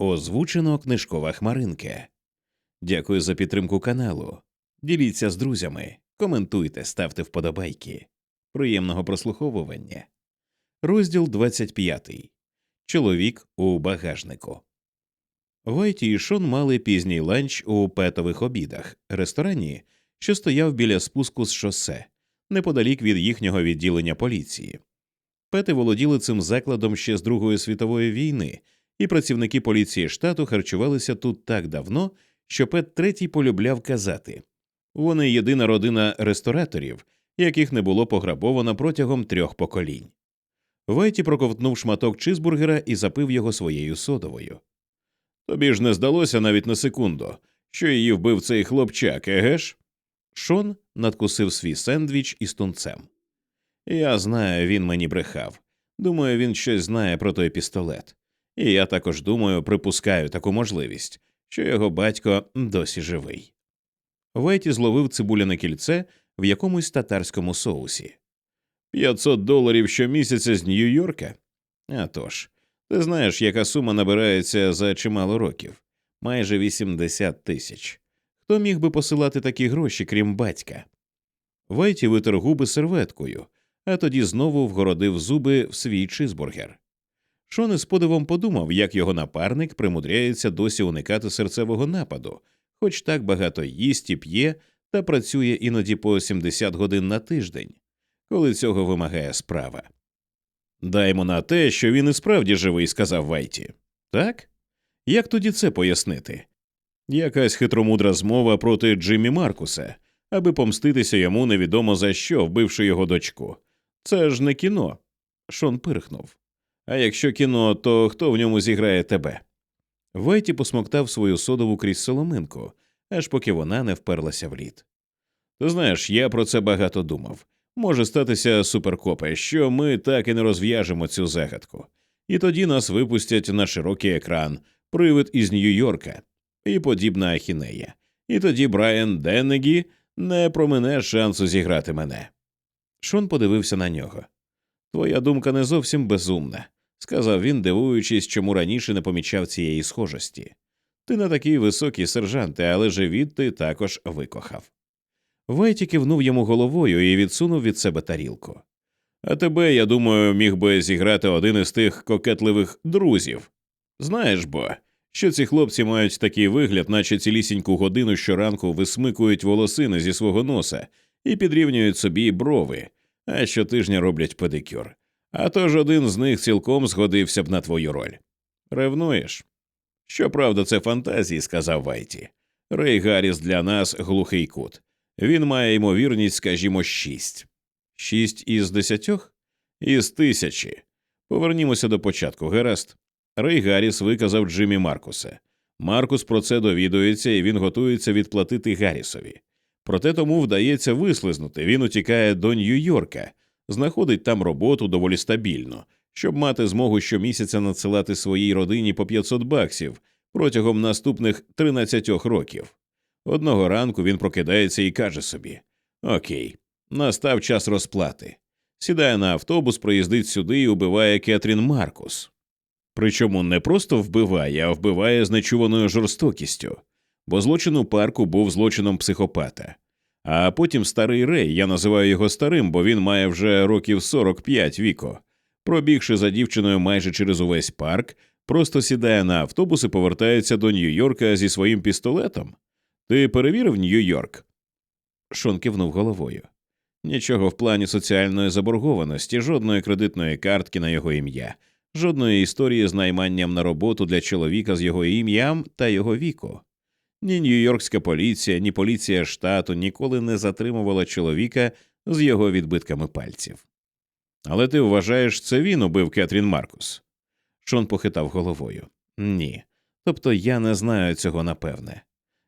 Озвучено книжкова хмаринка. Дякую за підтримку каналу. Діліться з друзями, коментуйте, ставте вподобайки. Приємного прослуховування. Розділ 25. Чоловік у багажнику. Вайті і Шон мали пізній ланч у петових обідах, ресторані, що стояв біля спуску з шосе, неподалік від їхнього відділення поліції. Пети володіли цим закладом ще з Другої світової війни, і працівники поліції штату харчувалися тут так давно, що Пет третій полюбляв казати вони єдина родина рестораторів, яких не було пограбовано протягом трьох поколінь. Вайті проковтнув шматок чизбургера і запив його своєю содовою. Тобі ж не здалося навіть на секунду, що її вбив цей хлопчак, еге ж? Шон надкусив свій сендвіч із тунцем. Я знаю, він мені брехав. Думаю, він щось знає про той пістолет. І я також думаю, припускаю таку можливість, що його батько досі живий. Вайті зловив цибуляне кільце в якомусь татарському соусі. П'ятсот доларів щомісяця з Нью-Йорка? А тож, ти знаєш, яка сума набирається за чимало років майже 80 тисяч. Хто міг би посилати такі гроші, крім батька? Вайті витер губи серветкою, а тоді знову вгородив зуби в свій чизбургер. Шон із подивом подумав, як його напарник примудряється досі уникати серцевого нападу, хоч так багато їсть і п'є та працює іноді по 70 годин на тиждень, коли цього вимагає справа. Даймо на те, що він і справді живий, сказав Вайті. Так? Як тоді це пояснити? Якась хитромудра змова проти Джиммі Маркуса, аби помститися йому невідомо за що, вбивши його дочку. Це ж не кіно. Шон пирхнув. А якщо кіно, то хто в ньому зіграє тебе? Вайті посмоктав свою содову крізь соломинку, аж поки вона не вперлася в лід. Ти знаєш, я про це багато думав. Може статися суперкопе, що ми так і не розв'яжемо цю загадку, і тоді нас випустять на широкий екран, привид із Нью-Йорка і подібна ахінея. І тоді Брайан Деннегі не промине шансу зіграти мене. Шон подивився на нього. Твоя думка не зовсім безумна, сказав він, дивуючись, чому раніше не помічав цієї схожості. Ти не такий високий сержанте, але живіт ти також викохав. Вайті кивнув йому головою і відсунув від себе тарілку. А тебе, я думаю, міг би зіграти один із тих кокетливих друзів. Знаєш бо, що ці хлопці мають такий вигляд, наче цілісіньку годину щоранку висмикують волосини зі свого носа і підрівнюють собі брови, а щотижня роблять педикюр. А тож один з них цілком згодився б на твою роль. Ревнуєш? Щоправда, це фантазії, сказав Вайті. Рей Гарріс для нас глухий кут. Він має ймовірність, скажімо, шість. Шість із десятьох? Із тисячі. Повернімося до початку, Гераст. Рей Гарріс виказав Джиммі Маркуса. Маркус про це довідується і він готується відплатити Гаррісові. Проте тому вдається вислизнути. Він утікає до Нью-Йорка, знаходить там роботу доволі стабільно, щоб мати змогу щомісяця надсилати своїй родині по 500 баксів протягом наступних 13 років. Одного ранку він прокидається і каже собі: Окей, настав час розплати. Сідає на автобус, проїздить сюди і убиває Кетрін Маркус. Причому не просто вбиває, а вбиває з нечуваною жорстокістю, бо злочин у парку був злочином психопата. А потім старий Рей, я називаю його старим, бо він має вже років 45 віко, пробігши за дівчиною майже через увесь парк, просто сідає на автобус і повертається до Нью-Йорка зі своїм пістолетом. Ти перевірив Нью-Йорк? Шон кивнув головою. Нічого в плані соціальної заборгованості, жодної кредитної картки на його ім'я, жодної історії з найманням на роботу для чоловіка з його ім'ям та його віку. Ні Нью-Йоркська поліція, ні поліція штату ніколи не затримувала чоловіка з його відбитками пальців. Але ти вважаєш, це він убив Кетрін Маркус? Шон похитав головою. Ні. Тобто я не знаю цього напевне.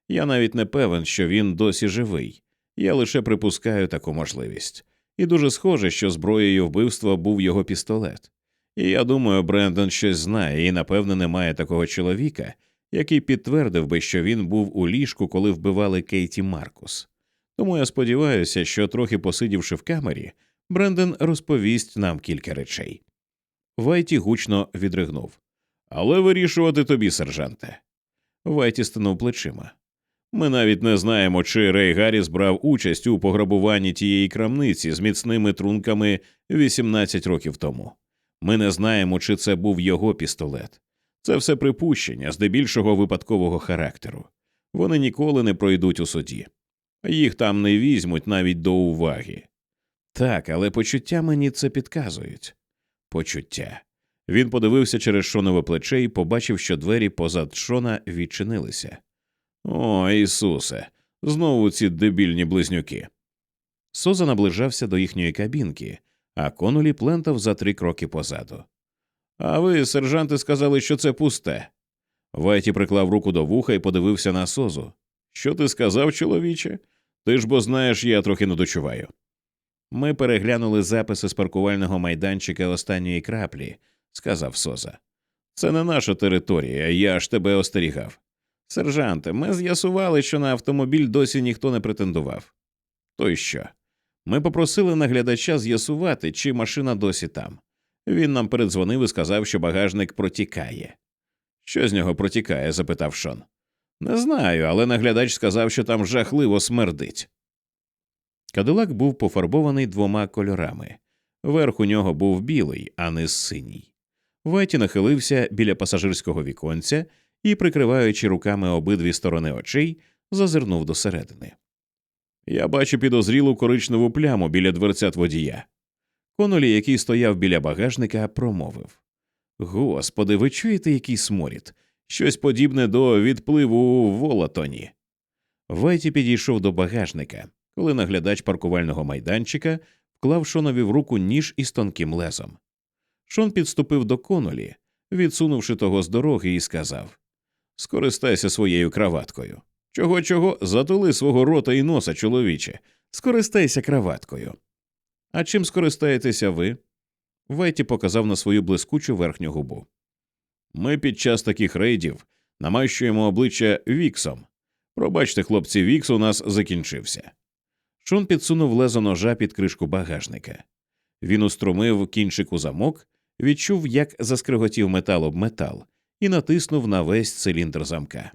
Я навіть не певен, що він досі живий. Я лише припускаю таку можливість. І дуже схоже, що зброєю вбивства був його пістолет. І я думаю, Брендон щось знає і, напевне, немає такого чоловіка, який підтвердив би, що він був у ліжку, коли вбивали Кейті Маркус. Тому я сподіваюся, що, трохи посидівши в камері, Брендон розповість нам кілька речей. Вайті гучно відригнув. Але вирішувати тобі, сержанте. Вайті стинув плечима. Ми навіть не знаємо, чи Рей Гарріс брав участь у пограбуванні тієї крамниці з міцними трунками 18 років тому. Ми не знаємо, чи це був його пістолет. Це все припущення, здебільшого випадкового характеру. Вони ніколи не пройдуть у суді. Їх там не візьмуть навіть до уваги. Так, але почуття мені це підказують. Почуття. Він подивився через шонове плече і побачив, що двері позад шона відчинилися. О, Ісусе, знову ці дебільні близнюки. Соза наближався до їхньої кабінки, а конолі плентав за три кроки позаду. А ви, сержанти, сказали, що це пусте. Вайті приклав руку до вуха і подивився на созу. Що ти сказав, чоловіче? Ти ж бо знаєш, я трохи не дочуваю. Ми переглянули записи з паркувального майданчика останньої краплі, сказав Соза. Це не наша територія, я ж тебе остерігав. Сержанте, ми з'ясували, що на автомобіль досі ніхто не претендував. То й що? Ми попросили наглядача з'ясувати, чи машина досі там. Він нам передзвонив і сказав, що багажник протікає. Що з нього протікає? запитав Шон. Не знаю, але наглядач сказав, що там жахливо смердить. Кадилак був пофарбований двома кольорами. Верх у нього був білий, а не синій. Вайті нахилився біля пасажирського віконця і, прикриваючи руками обидві сторони очей, зазирнув досередини. Я бачу підозрілу коричневу пляму біля дверцят водія. Конолі, який стояв біля багажника, промовив Господи, ви чуєте, який сморід? Щось подібне до відпливу у Волатоні. Вайті підійшов до багажника, коли наглядач паркувального майданчика вклав Шонові в руку ніж із тонким лезом. Шон підступив до конолі, відсунувши того з дороги, і сказав Скористайся своєю краваткою. Чого чого, затули свого рота і носа, чоловіче, скористайся краваткою. А чим скористаєтеся ви? Вайті показав на свою блискучу верхню губу. Ми під час таких рейдів намащуємо обличчя віксом. Пробачте, хлопці, вікс у нас закінчився. Шон підсунув лезо ножа під кришку багажника. Він уструмив кінчик у замок, відчув, як заскриготів метал об метал, і натиснув на весь циліндр замка.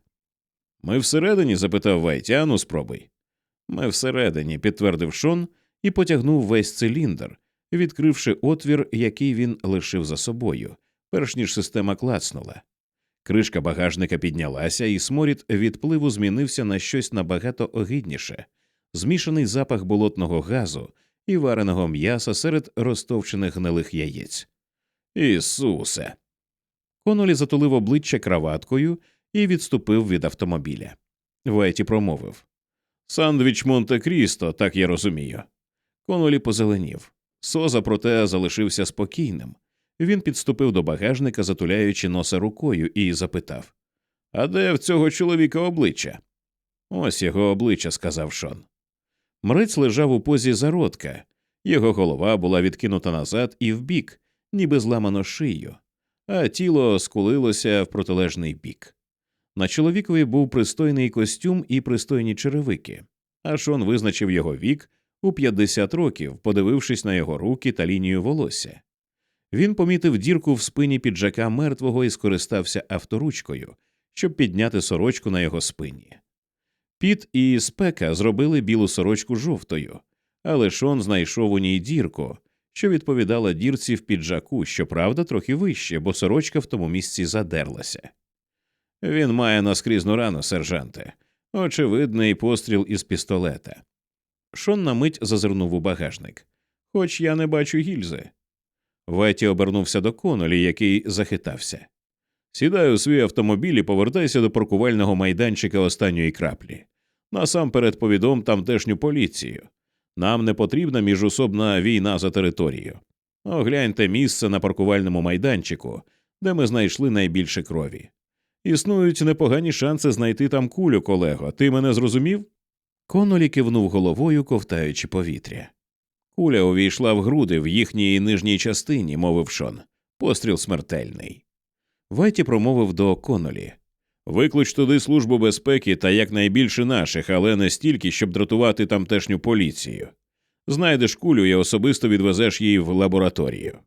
Ми всередині? запитав Вайті, ану спробуй. Ми всередині, підтвердив Шон і потягнув весь циліндр, відкривши отвір, який він лишив за собою, перш ніж система клацнула. Кришка багажника піднялася, і сморід відпливу змінився на щось набагато огидніше змішаний запах болотного газу і вареного м'яса серед розтовчених гнилих яєць. Ісусе. Конолі затулив обличчя краваткою і відступив від автомобіля. Вайті промовив Сандвіч Монте Крісто, так я розумію. Конолі позеленів. Соза, проте, залишився спокійним. Він підступив до багажника, затуляючи носа рукою, і запитав А де в цього чоловіка обличчя? Ось його обличчя, сказав Шон. Мрець лежав у позі зародка, його голова була відкинута назад і вбік, ніби зламано шию, а тіло скулилося в протилежний бік. На чоловікові був пристойний костюм і пристойні черевики, а Шон визначив його вік у 50 років, подивившись на його руки та лінію волосся. Він помітив дірку в спині піджака мертвого і скористався авторучкою, щоб підняти сорочку на його спині. Піт і спека зробили білу сорочку жовтою, але Шон знайшов у ній дірку, що відповідала дірці в піджаку, щоправда, трохи вище, бо сорочка в тому місці задерлася. Він має наскрізну рану, сержанте, очевидний постріл із пістолета. Шон на мить зазирнув у багажник. Хоч я не бачу гільзи. Вайті обернувся до конолі, який захитався. Сідай у свій автомобіль і повертайся до паркувального майданчика останньої краплі. Насамперед повідом тамтешню поліцію. Нам не потрібна міжособна війна за територію. Огляньте місце на паркувальному майданчику, де ми знайшли найбільше крові. Існують непогані шанси знайти там кулю, колего. Ти мене зрозумів? Конолі кивнув головою, ковтаючи повітря. Куля увійшла в груди в їхній нижній частині, мовив Шон. Постріл смертельний. Вайті промовив до Конолі Виклич туди службу безпеки та якнайбільше наших, але не стільки, щоб дратувати тамтешню поліцію. Знайдеш кулю і особисто відвезеш її в лабораторію.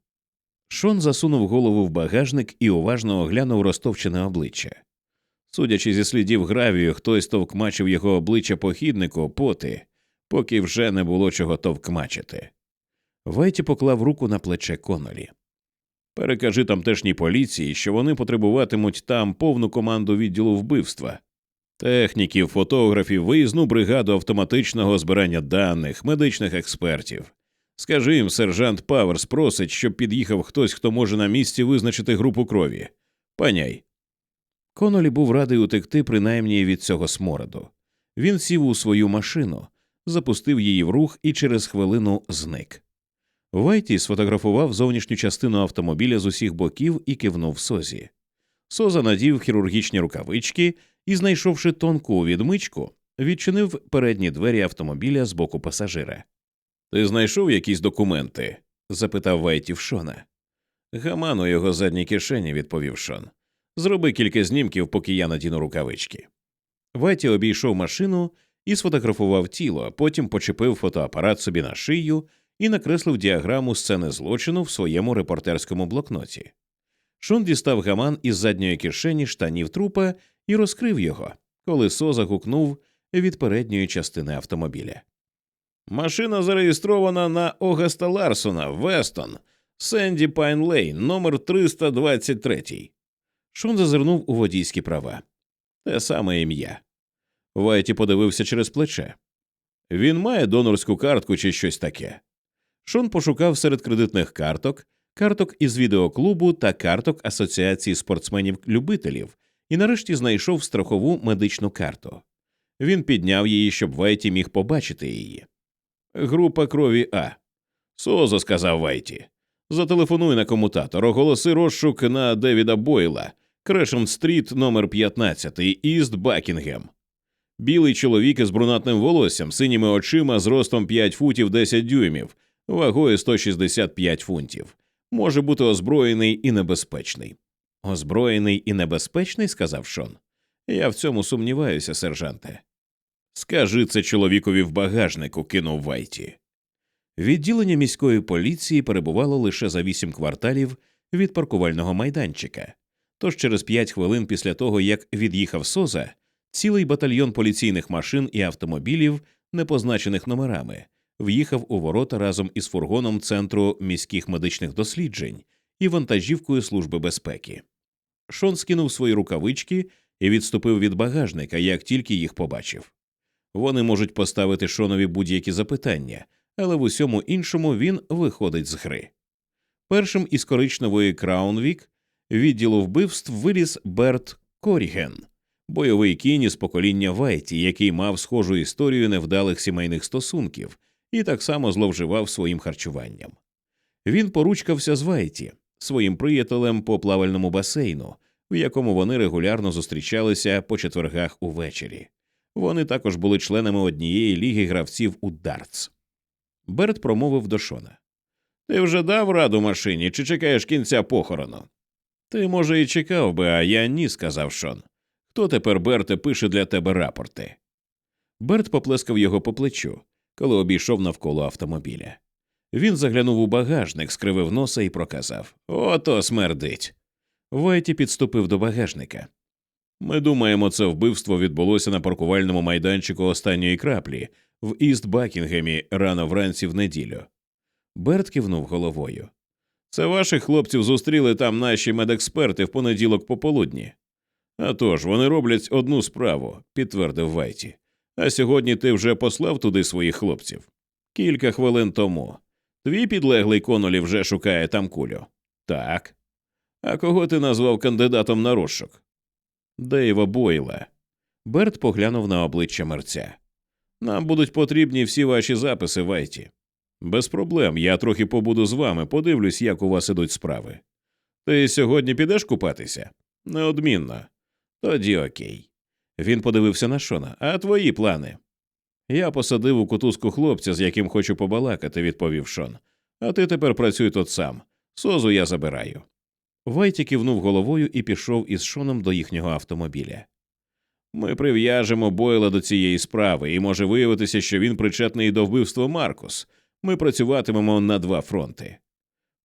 Шон засунув голову в багажник і уважно оглянув розтовчене обличчя. Судячи зі слідів гравію, хтось товкмачив його обличчя по хіднику поти, поки вже не було чого товкмачити. Вайті поклав руку на плече Конолі. Перекажи тамтешній поліції, що вони потребуватимуть там повну команду відділу вбивства, техніків, фотографів, виїзну бригаду автоматичного збирання даних, медичних експертів. Скажи їм, сержант Паверс просить, щоб під'їхав хтось, хто може на місці визначити групу крові. Паняй. Конолі був радий утекти принаймні від цього смороду. Він сів у свою машину, запустив її в рух і через хвилину зник. Вайті сфотографував зовнішню частину автомобіля з усіх боків і кивнув созі. Соза надів хірургічні рукавички і, знайшовши тонку відмичку, відчинив передні двері автомобіля з боку пасажира. Ти знайшов якісь документи? запитав Вайті в Шона. Гаман у його задній кишені, відповів Шон. Зроби кілька знімків, поки я надіну рукавички. Вайті обійшов машину і сфотографував тіло, потім почепив фотоапарат собі на шию і накреслив діаграму сцени злочину в своєму репортерському блокноті. Шон дістав гаман із задньої кишені штанів трупа і розкрив його, коли Соза гукнув від передньої частини автомобіля. Машина зареєстрована на Огаста Ларсона, Вестон, Сенді Пайн Лейн, номер 323. Шон зазирнув у водійські права. Те саме ім'я. Вайті подивився через плече. Він має донорську картку чи щось таке. Шон пошукав серед кредитних карток, карток із відеоклубу та карток Асоціації спортсменів-любителів і нарешті знайшов страхову медичну карту. Він підняв її, щоб Вайті міг побачити її. Група крові А. Созо, сказав Вайті. Зателефонуй на комутатор, оголоси розшук на Девіда Бойла, Крешен Стріт, номер 15, Іст Бакінгем. Білий чоловік із брунатним волоссям, синіми очима, зростом 5 футів 10 дюймів, вагою 165 фунтів. Може бути озброєний і небезпечний. Озброєний і небезпечний, сказав Шон. Я в цьому сумніваюся, сержанте. Скажи це чоловікові в багажнику, кинув Вайті. Відділення міської поліції перебувало лише за вісім кварталів від паркувального майданчика. Тож через п'ять хвилин після того, як від'їхав Соза, цілий батальйон поліційних машин і автомобілів, не позначених номерами, в'їхав у ворота разом із фургоном Центру міських медичних досліджень і вантажівкою Служби безпеки. Шон скинув свої рукавички і відступив від багажника, як тільки їх побачив. Вони можуть поставити Шонові будь-які запитання, але в усьому іншому він виходить з гри. Першим із коричневої Краунвік відділу вбивств виліз Берт Коріген, бойовий кінь із покоління Вайті, який мав схожу історію невдалих сімейних стосунків і так само зловживав своїм харчуванням. Він поручкався з Вайті, своїм приятелем по плавальному басейну, в якому вони регулярно зустрічалися по четвергах увечері. Вони також були членами однієї ліги гравців у дартс. Берт промовив до Шона. Ти вже дав раду машині чи чекаєш кінця похорону? Ти, може, і чекав би, а я ні, сказав Шон. Хто тепер, Берте, пише для тебе рапорти? Берт поплескав його по плечу, коли обійшов навколо автомобіля. Він заглянув у багажник, скривив носа і проказав Ото смердить. Вайті підступив до багажника. Ми думаємо, це вбивство відбулося на паркувальному майданчику останньої краплі в Іст Бакінгемі рано вранці в неділю. Берт кивнув головою. Це ваших хлопців зустріли там наші медексперти в понеділок пополудні. «А тож, вони роблять одну справу, підтвердив Вайті. А сьогодні ти вже послав туди своїх хлопців. Кілька хвилин тому. Твій підлеглий конолі вже шукає там кулю. Так. А кого ти назвав кандидатом на розшук? Дейва Бойла. Берт поглянув на обличчя мерця. Нам будуть потрібні всі ваші записи, Вайті. Без проблем, я трохи побуду з вами, подивлюсь, як у вас ідуть справи. Ти сьогодні підеш купатися? Неодмінно. Тоді окей. Він подивився на Шона. А твої плани? Я посадив у кутузку хлопця, з яким хочу побалакати, відповів Шон. А ти тепер працюй тут сам. Созу я забираю. Вайті кивнув головою і пішов із Шоном до їхнього автомобіля. Ми прив'яжемо Бойла до цієї справи, і може виявитися, що він причетний до вбивства Маркус. Ми працюватимемо на два фронти.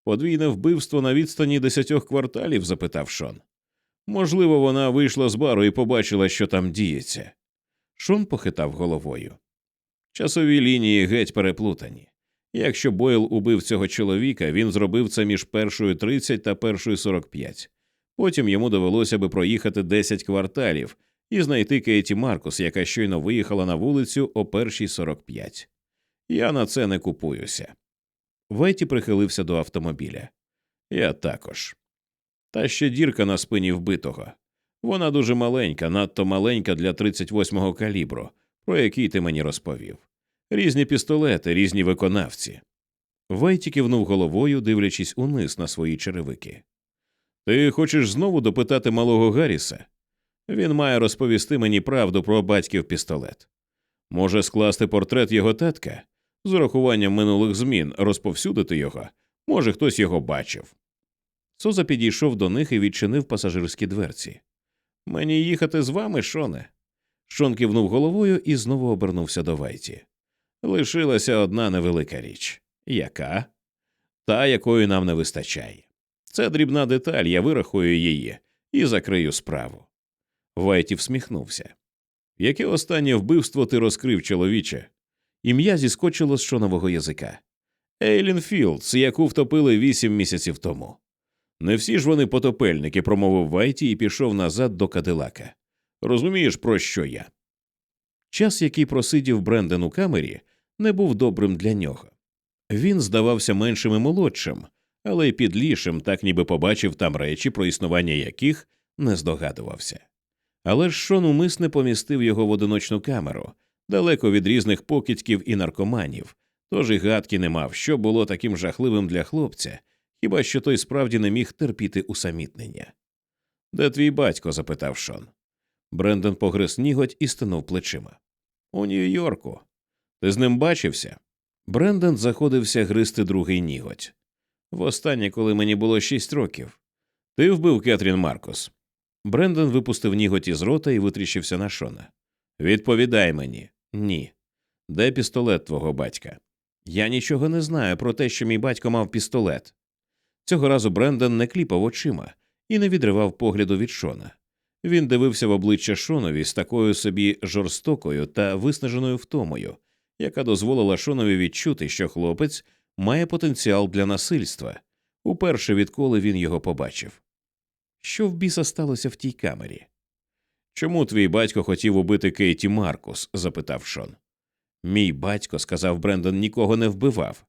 Подвійне вбивство на відстані десятьох кварталів? запитав Шон. Можливо, вона вийшла з бару і побачила, що там діється. Шон похитав головою. Часові лінії геть переплутані. Якщо Бойл убив цього чоловіка, він зробив це між першою 30 та першою 45. Потім йому довелося би проїхати 10 кварталів і знайти Кейті Маркус, яка щойно виїхала на вулицю о першій 45. Я на це не купуюся. Вайті прихилився до автомобіля. Я також. Та ще дірка на спині вбитого. Вона дуже маленька, надто маленька для 38-го калібру, про який ти мені розповів. Різні пістолети, різні виконавці. Вайті кивнув головою, дивлячись униз на свої черевики. Ти хочеш знову допитати малого Гарріса? Він має розповісти мені правду про батьків пістолет. Може скласти портрет його татка? З урахуванням минулих змін розповсюдити його, може, хтось його бачив. Соза підійшов до них і відчинив пасажирські дверці. Мені їхати з вами, Шоне. Шон кивнув головою і знову обернувся до Вайті. Лишилася одна невелика річ. Яка? Та, якої нам не вистачає. Це дрібна деталь, я вирахую її і закрию справу. Вайті всміхнувся. Яке останнє вбивство ти розкрив, чоловіче? Ім'я зіскочило з шонового язика. Ейлін Філдс, яку втопили вісім місяців тому. Не всі ж вони потопельники, промовив Вайті і пішов назад до Кадилака. Розумієш, про що я? Час, який просидів Бренден у камері, не був добрим для нього. Він здавався меншим і молодшим, але й підлішим, так ніби побачив там речі, про існування яких не здогадувався. Але ж Шон умисне помістив його в одиночну камеру, далеко від різних покидьків і наркоманів, тож і гадки не мав, що було таким жахливим для хлопця, хіба що той справді не міг терпіти усамітнення. Де твій батько? запитав Шон. Брендон погриз ніготь і стинув плечима. У Нью-Йорку. Ти з ним бачився? Брендон заходився гризти другий ніготь. Востаннє, коли мені було шість років. Ти вбив Кетрін Маркос. Брендон випустив ніготь із рота і витріщився на Шона. Відповідай мені ні. Де пістолет твого батька? Я нічого не знаю про те, що мій батько мав пістолет. Цього разу Брендон не кліпав очима і не відривав погляду від Шона. Він дивився в обличчя Шонові з такою собі жорстокою та виснаженою втомою, яка дозволила Шонові відчути, що хлопець має потенціал для насильства уперше відколи він його побачив. Що в біса сталося в тій камері? Чому твій батько хотів убити Кейті Маркус? запитав Шон. Мій батько, сказав Брендон, нікого не вбивав.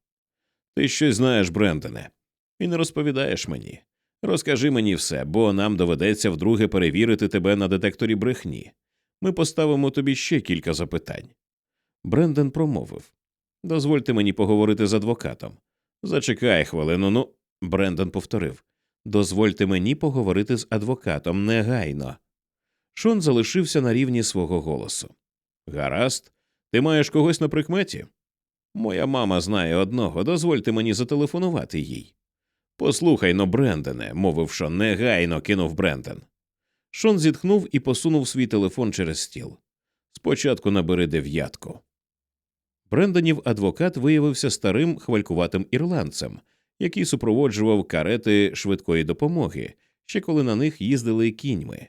Ти щось знаєш, Брендоне, і не розповідаєш мені. Розкажи мені все, бо нам доведеться вдруге перевірити тебе на детекторі брехні. Ми поставимо тобі ще кілька запитань. Брендон промовив Дозвольте мені поговорити з адвокатом. Зачекай хвилину, ну. Брендон повторив Дозвольте мені поговорити з адвокатом негайно. Шон залишився на рівні свого голосу. Гаразд, ти маєш когось на прикметі? Моя мама знає одного, дозвольте мені зателефонувати їй. Послухай но, Брендене, мовив Шон, негайно кинув Бренден. Шон зітхнув і посунув свій телефон через стіл. Спочатку набери дев'ятку. Брендонів адвокат виявився старим хвалькуватим ірландцем, який супроводжував карети швидкої допомоги, ще коли на них їздили кіньми.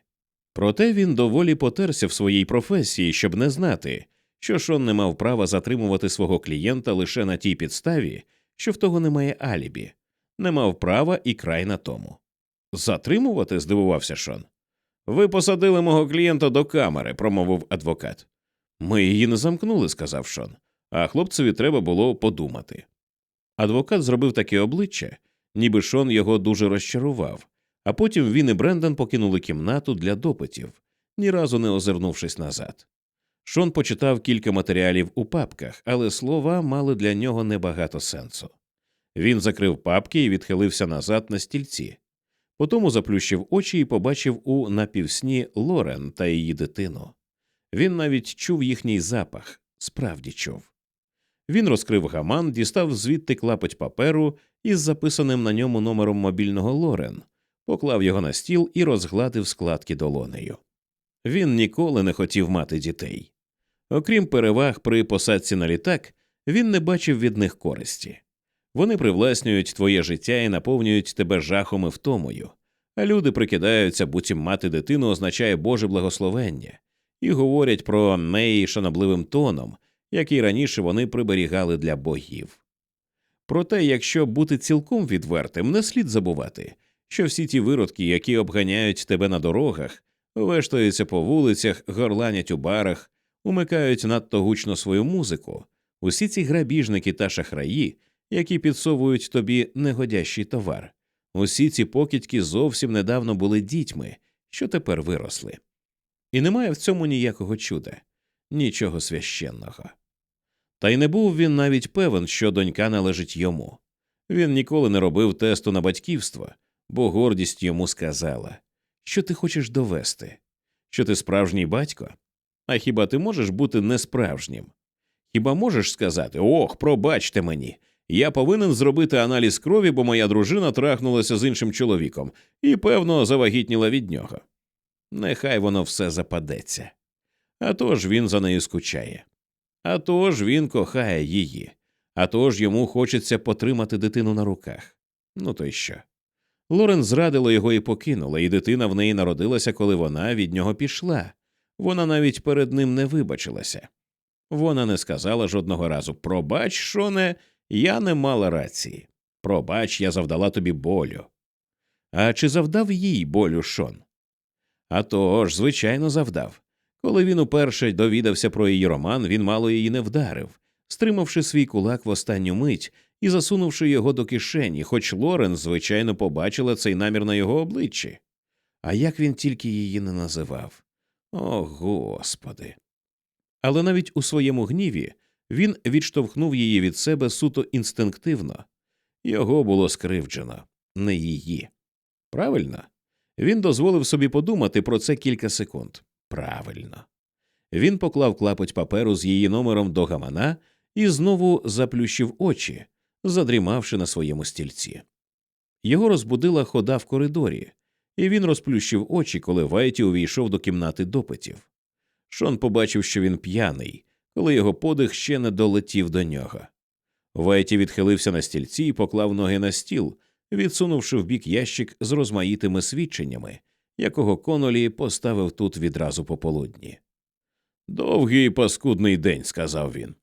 Проте він доволі потерся в своїй професії, щоб не знати, що Шон не мав права затримувати свого клієнта лише на тій підставі, що в того немає алібі, не мав права і край на тому. Затримувати? здивувався Шон. Ви посадили мого клієнта до камери, промовив адвокат. Ми її не замкнули, сказав Шон, а хлопцеві треба було подумати. Адвокат зробив таке обличчя, ніби Шон його дуже розчарував, а потім він і Брендан покинули кімнату для допитів, ні разу не озирнувшись назад. Шон почитав кілька матеріалів у папках, але слова мали для нього небагато сенсу. Він закрив папки і відхилився назад на стільці. Потому заплющив очі і побачив у напівсні Лорен та її дитину. Він навіть чув їхній запах, справді чув. Він розкрив гаман, дістав звідти клапоть паперу із записаним на ньому номером мобільного Лорен, поклав його на стіл і розгладив складки долонею. Він ніколи не хотів мати дітей. Окрім переваг при посадці на літак, він не бачив від них користі. Вони привласнюють твоє життя і наповнюють тебе жахом і втомою, а люди прикидаються, буцім мати дитину означає Боже благословення, і говорять про неї шанобливим тоном, який раніше вони приберігали для богів. Проте, якщо бути цілком відвертим, не слід забувати, що всі ті виродки, які обганяють тебе на дорогах, вештаються по вулицях, горланять у барах, умикають надто гучно свою музику, усі ці грабіжники та шахраї, які підсовують тобі негодящий товар, усі ці покидьки зовсім недавно були дітьми, що тепер виросли. І немає в цьому ніякого чуда, нічого священного. Та й не був він навіть певен, що донька належить йому. Він ніколи не робив тесту на батьківство, бо гордість йому сказала, що ти хочеш довести, що ти справжній батько. А хіба ти можеш бути несправжнім? Хіба можеш сказати Ох, пробачте мені, я повинен зробити аналіз крові, бо моя дружина трахнулася з іншим чоловіком і, певно, завагітніла від нього. Нехай воно все западеться. А тож він за нею скучає. А тож він кохає її, а тож йому хочеться потримати дитину на руках. Ну то й що? Лорен зрадила його і покинула, і дитина в неї народилася, коли вона від нього пішла. Вона навіть перед ним не вибачилася. Вона не сказала жодного разу Пробач, Шоне, я не мала рації. Пробач, я завдала тобі болю. А чи завдав їй болю Шон? А тож, звичайно, завдав. Коли він уперше довідався про її роман, він мало її не вдарив, стримавши свій кулак в останню мить і засунувши його до кишені, хоч Лорен, звичайно, побачила цей намір на його обличчі. А як він тільки її не називав? О, Господи. Але навіть у своєму гніві він відштовхнув її від себе суто інстинктивно, його було скривджено, не її. Правильно? Він дозволив собі подумати про це кілька секунд. Правильно. Він поклав клапоть паперу з її номером до гамана і знову заплющив очі, задрімавши на своєму стільці. Його розбудила хода в коридорі, і він розплющив очі, коли Вайті увійшов до кімнати допитів. Шон побачив, що він п'яний, коли його подих ще не долетів до нього. Вайті відхилився на стільці і поклав ноги на стіл, відсунувши в бік ящик з розмаїтими свідченнями, якого Конолі поставив тут відразу пополудні. Довгий паскудний день, сказав він.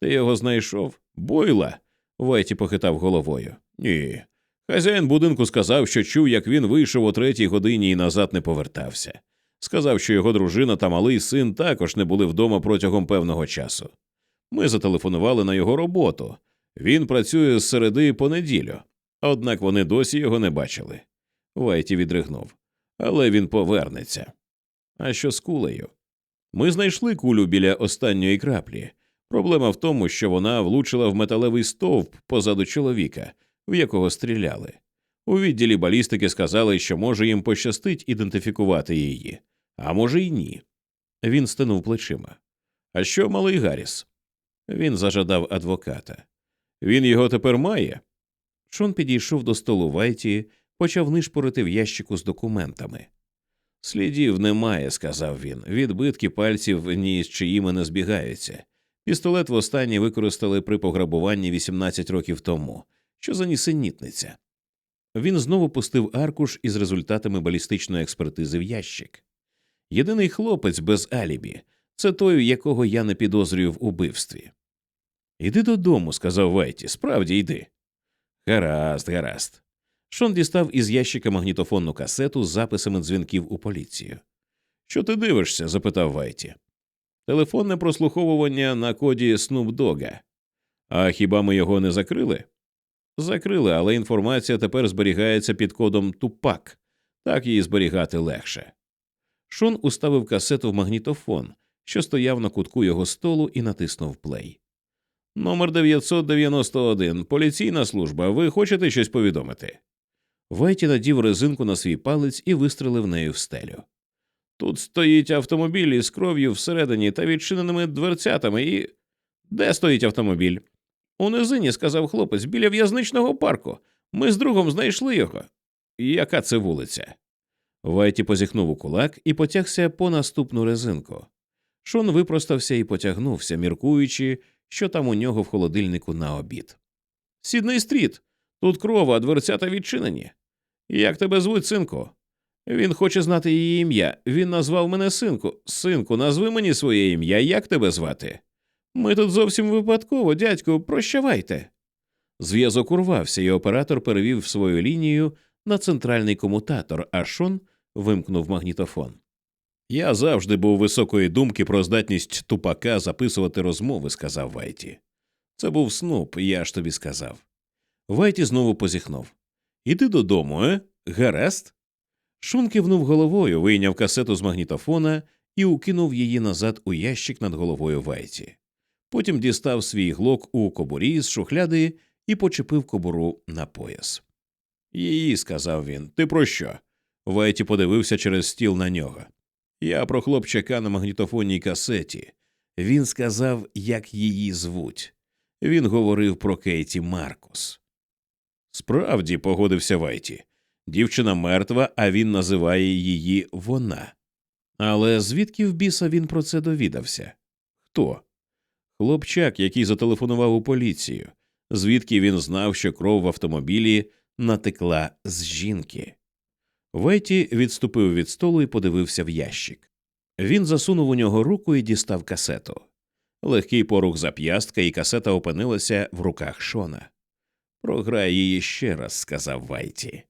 Ти його знайшов? Бойла. Вайті похитав головою. Ні. Хазяїн будинку сказав, що чув, як він вийшов о третій годині і назад не повертався. Сказав, що його дружина та малий син також не були вдома протягом певного часу. Ми зателефонували на його роботу. Він працює з середи по неділю, однак вони досі його не бачили. Вайті відригнув. Але він повернеться. А що з кулею? Ми знайшли кулю біля останньої краплі. Проблема в тому, що вона влучила в металевий стовп позаду чоловіка, в якого стріляли. У відділі балістики сказали, що може їм пощастить ідентифікувати її, а може й ні. Він стинув плечима. А що малий Гарріс? Він зажадав адвоката. Він його тепер має. Шон підійшов до столу Вайті, почав нишпорити в ящику з документами. Слідів немає, сказав він. Відбитки пальців ні з чиїми не збігаються. Пістолет востаннє використали при пограбуванні 18 років тому, що за нісенітниця. Він знову пустив аркуш із результатами балістичної експертизи в ящик. Єдиний хлопець без алібі це той, якого я не підозрюю в убивстві. Іди додому, сказав Вайті, справді йди. Гаразд, гаразд. Шон дістав із ящика магнітофонну касету з записами дзвінків у поліцію. Що ти дивишся? запитав Вайті. Телефонне прослуховування на коді Снупдога. А хіба ми його не закрили? Закрили, але інформація тепер зберігається під кодом Тупак, так її зберігати легше. Шон уставив касету в магнітофон, що стояв на кутку його столу, і натиснув плей. Номер 991. Поліційна служба. Ви хочете щось повідомити? Вайті надів резинку на свій палець і вистрелив нею в стелю. Тут стоїть автомобіль із кров'ю всередині та відчиненими дверцятами і. Де стоїть автомобіль? У низині, сказав хлопець, біля в'язничного парку. Ми з другом знайшли його. Яка це вулиця? Вайті позіхнув у кулак і потягся по наступну резинку. Шон випростався і потягнувся, міркуючи, що там у нього в холодильнику на обід. Сідний стріт. Тут кров, а дверцята відчинені. Як тебе звуть, синку? Він хоче знати її ім'я. Він назвав мене синку. Синку, назви мені своє ім'я. Як тебе звати? Ми тут зовсім випадково, дядьку, прощавайте. Зв'язок урвався, і оператор перевів свою лінію на центральний комутатор, а Шон вимкнув магнітофон. Я завжди був високої думки про здатність тупака записувати розмови, сказав Вайті. Це був снуп, я ж тобі сказав. Вайті знову позіхнув. Іди додому, е? Гаразд? Шун кивнув головою, вийняв касету з магнітофона і укинув її назад у ящик над головою Вайті. Потім дістав свій глок у кобурі з шухляди і почепив кобуру на пояс. Її, сказав він, ти про що? Вайті подивився через стіл на нього. Я про хлопчака на магнітофонній касеті. Він сказав, як її звуть. Він говорив про Кейті Маркус. Справді, погодився Вайті. Дівчина мертва, а він називає її вона. Але звідки в біса він про це довідався? Хто? Хлопчак, який зателефонував у поліцію, звідки він знав, що кров в автомобілі натекла з жінки. Вайті відступив від столу і подивився в ящик. Він засунув у нього руку і дістав касету. Легкий порух зап'ястка, і касета опинилася в руках Шона. Програй її ще раз, сказав Вайті.